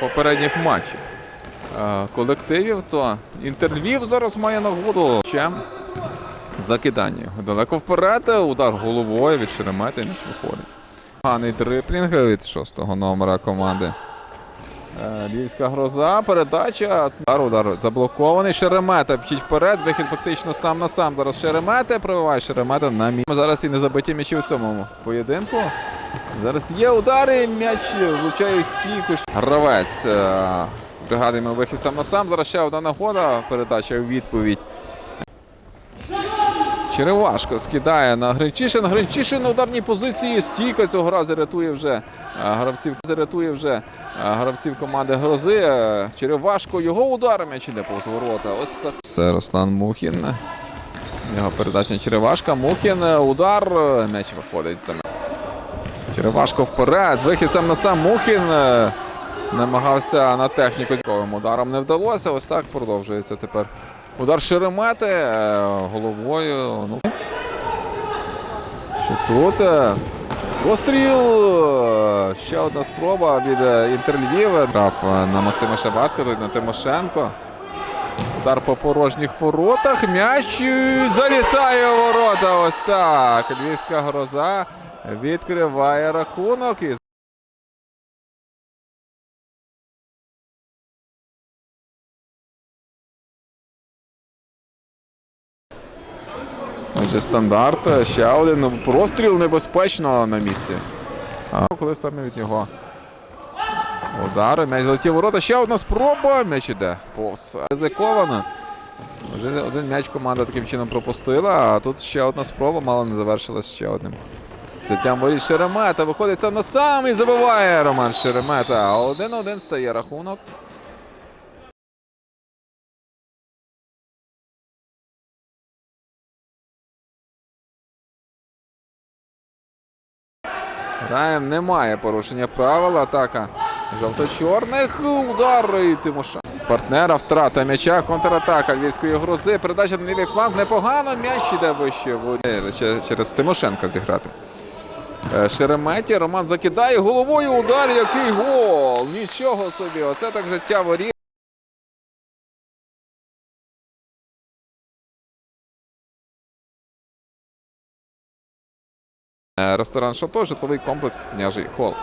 попередніх матчів колективів, то Інтерльвів зараз має нагоду. Чим? Закидання. Далеко вперед, удар головою від Шеремети, м'яч виходить. Поганий дриплінг від шостого номера команди. Е, Львівська гроза, передача, удар, удар заблокований. Шеремета вчить вперед. Вихід фактично сам на сам. Зараз Шеремета пробиває Шеремета на мі. Зараз і не забиті м'ячі у цьому поєдинку. Зараз є удари, м'яч влучає стійку. Гравець. е, Пригадуємо вихід сам на сам. Зараз ще одна нагода. Передача у відповідь. Черевашко скидає на Гринчишин. Гринчишин на ударній позиції. Стійка цього разу рятує вже е, гравців. Рятує вже е, гравців команди Грози. Е, Черевашко його удар м'яч іде повз ворота. Ось так. Це Руслан Мухін. Його передача Черевашка. Мухін. Удар. М'яч виходить за Черевашко вперед. Вихід сам на сам Мухін. Намагався на техніку ударом не вдалося. Ось так продовжується тепер. Удар Шеремети е, головою. Ну. Що тут? е, Постріл! Ще одна спроба від е, Інтерльвів. Грав е, на Максима Шабарська, тут на Тимошенко. Удар по порожніх воротах. М'яч залітає у ворота. Ось так. Львівська гроза відкриває рахунок. Отже, стандарт. Ще один простріл небезпечно на місці. А коли саме від нього удари, м'яч залетів ворота. Ще одна спроба. М'яч іде. Повз. Ризиковано. Вже один м'яч команда таким чином пропустила, а тут ще одна спроба, мало не завершилась ще одним. Затям воріт Шеремета. Виходить сам на сам і забиває Роман Шеремета. Один-один стає рахунок. Граєм немає порушення правил. Атака жовто-чорних. Удар і Тимошенко. Партнера втрата м'яча. Контратака львівської грози. Передача на лівий фланг. Непогано. М'яч іде вище. через Тимошенка зіграти. Е, Шереметі. Роман закидає головою. Удар. Який гол! Нічого собі. Оце так життя воріт. Ресторан Шато, житловий комплекс Княжий Хол.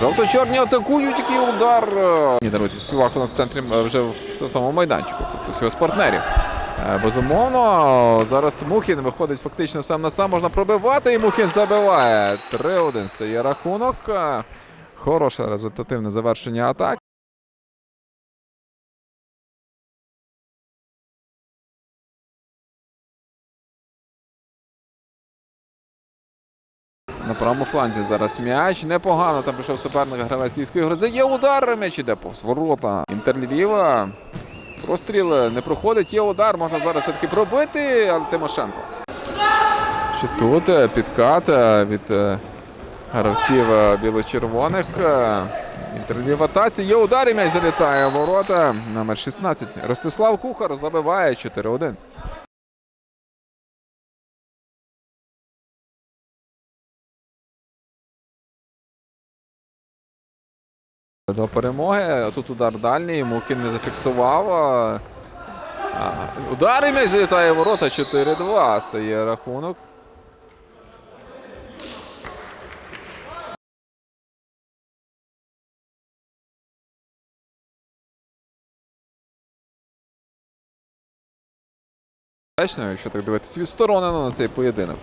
Жовто-чорні атакують, який удар. е, Ні, даруйте, співак у нас в центрі е, вже в тому майданчику. Це хтось його з партнерів. Е, Безумовно, зараз Мухін виходить фактично сам на сам. Можна пробивати, і Мухін забиває. 3-1 стає рахунок. Е, Хороше результативне завершення атаки. Правому фланзі зараз м'яч. Непогано там прийшов суперник гравець львівської грози. Є удар, м'яч іде повз ворота. Інтер Львіва. Простріл не проходить. Є удар. Можна зараз все-таки пробити, але Тимошенко. Що тут е, підкат е, від е, гравців біло-червоних. Інтер в атаці. Є удар і м'яч залітає ворота. Номер 16. Ростислав Кухар забиває 4-1. До перемоги. Тут удар дальній, Мухін не зафіксував. А, Удар і м'яч залітає ворота 4-2. Стає рахунок. Якщо так дивитися, відсторонено на цей поєдинок.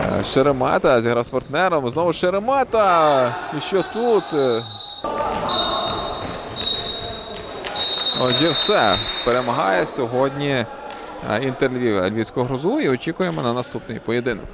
Е, Шеремета зіграв з партнером. Знову Шеремета. І що тут? Отже, все. Перемагає сьогодні е, Інтер Львів Львівського грозу і очікуємо на наступний поєдинок.